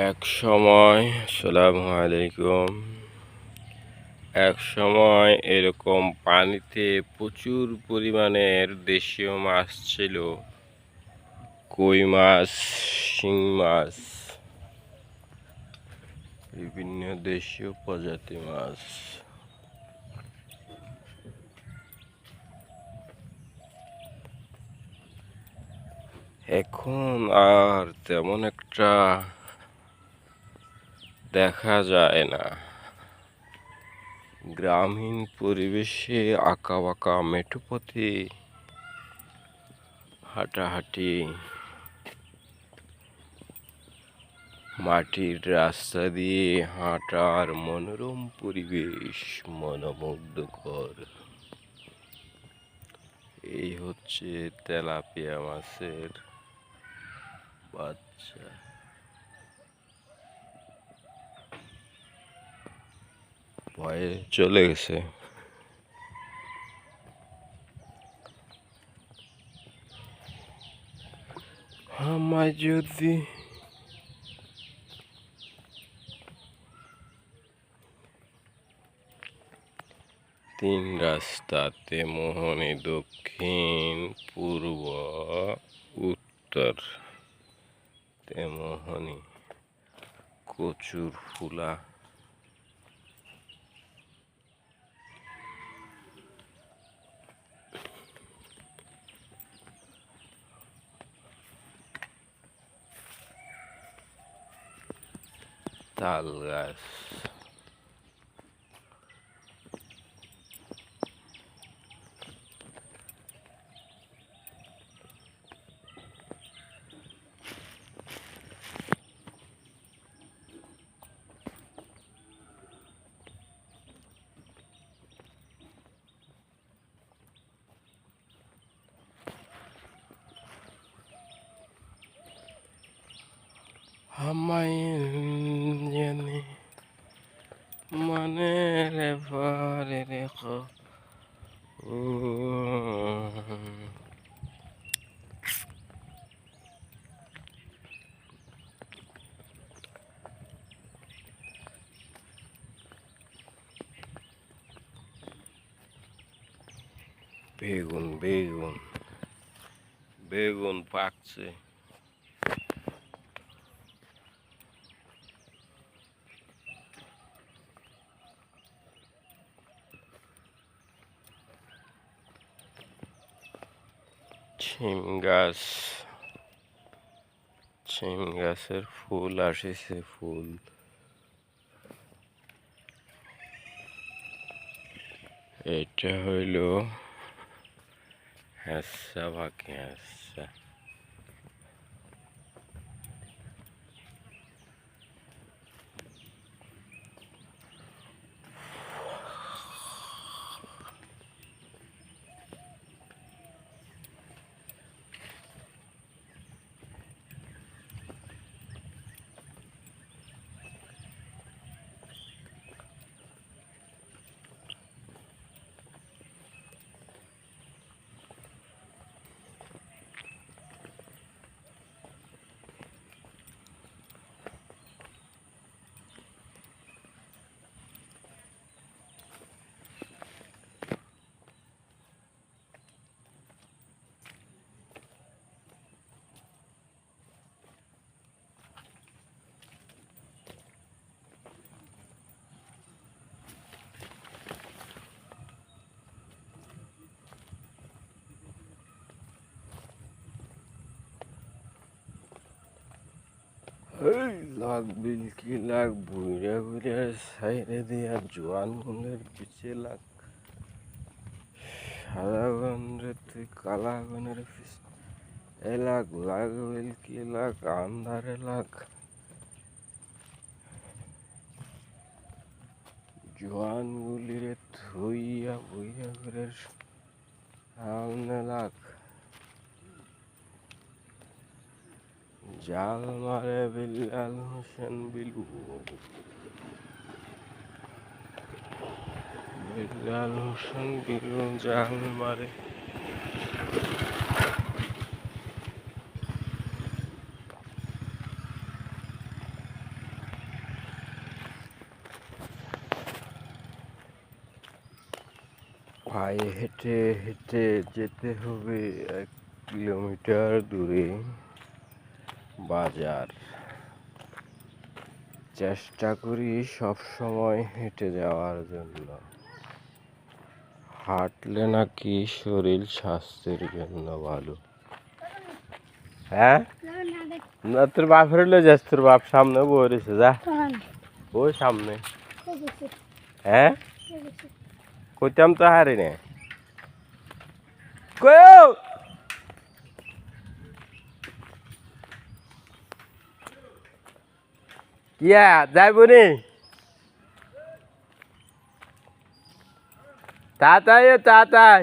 এক সময়, আসসালামু আলাইকুম। এক সময় এরকম পানিতে প্রচুর পরিমাণের দেশীয় মাছ ছিল। কই মাছ, শিং মাছ, বিভিন্ন দেশীয় প্রজাতি মাছ। এখন আর তেমন একটা দেখা যায় না। গ্রামীণ পরিবেশে আঁকা বাঁকা মেঠোপথে হাঁটাহাঁটি, মাটির রাস্তা দিয়ে হাঁটার মনোরম পরিবেশ মনোমুগ্ধকর। এই হচ্ছে তেলাপিয়া মাছের বাচ্চা। ভয়ে চলে গেছে। আমায় যদি তিন রাস্তাতে মোহনে দক্ষিণ পূর্ব উত্তর তেমোহনি কচুর ফুলা তাল গাছ জানি। মনে রে ভরে রেখো বেগুন বেগুন। বেগুন পাকছে। ছিম গাছ শিম গাছের ফুল আসিছে ফুল। এটা হইল হ্যাঁ বাকি হ্যাঁসা এই লাগ বিলকি লাগ বুড়া বুড়া সাইডে দিয়া জোয়ান গুনের পিছে লাগ সাদা গন্ধের তুই কালা গনের পিছ। এ লাগ লাগ বিলকি লাগ আন্ধারে লাগ জোয়ান গুলিরে থুইয়া বইয়া করে সামনে লাগ জাল মারে বিল্লাল হোসেন বিলু বিল্লাল হোসেন বিলু জাল মারে পায়ে হেঁটে হেঁটে যেতে হবে এক কিলোমিটার দূরে। বাজার। চেষ্টা করি সব সময় হেঁটে যাওয়ার জন্য। হাঁটলে নাকি শরীর স্বাস্থ্যের জন্য ভালো। হ্যাঁ? না তোর বাপ হলে যাস তোর বাপ সামনে রয়েছে যা। ওই সামনে। হ্যাঁ? কইতাম তো হারি নে। কয়ও কিয়া যাইব নি তাতাই তাতাই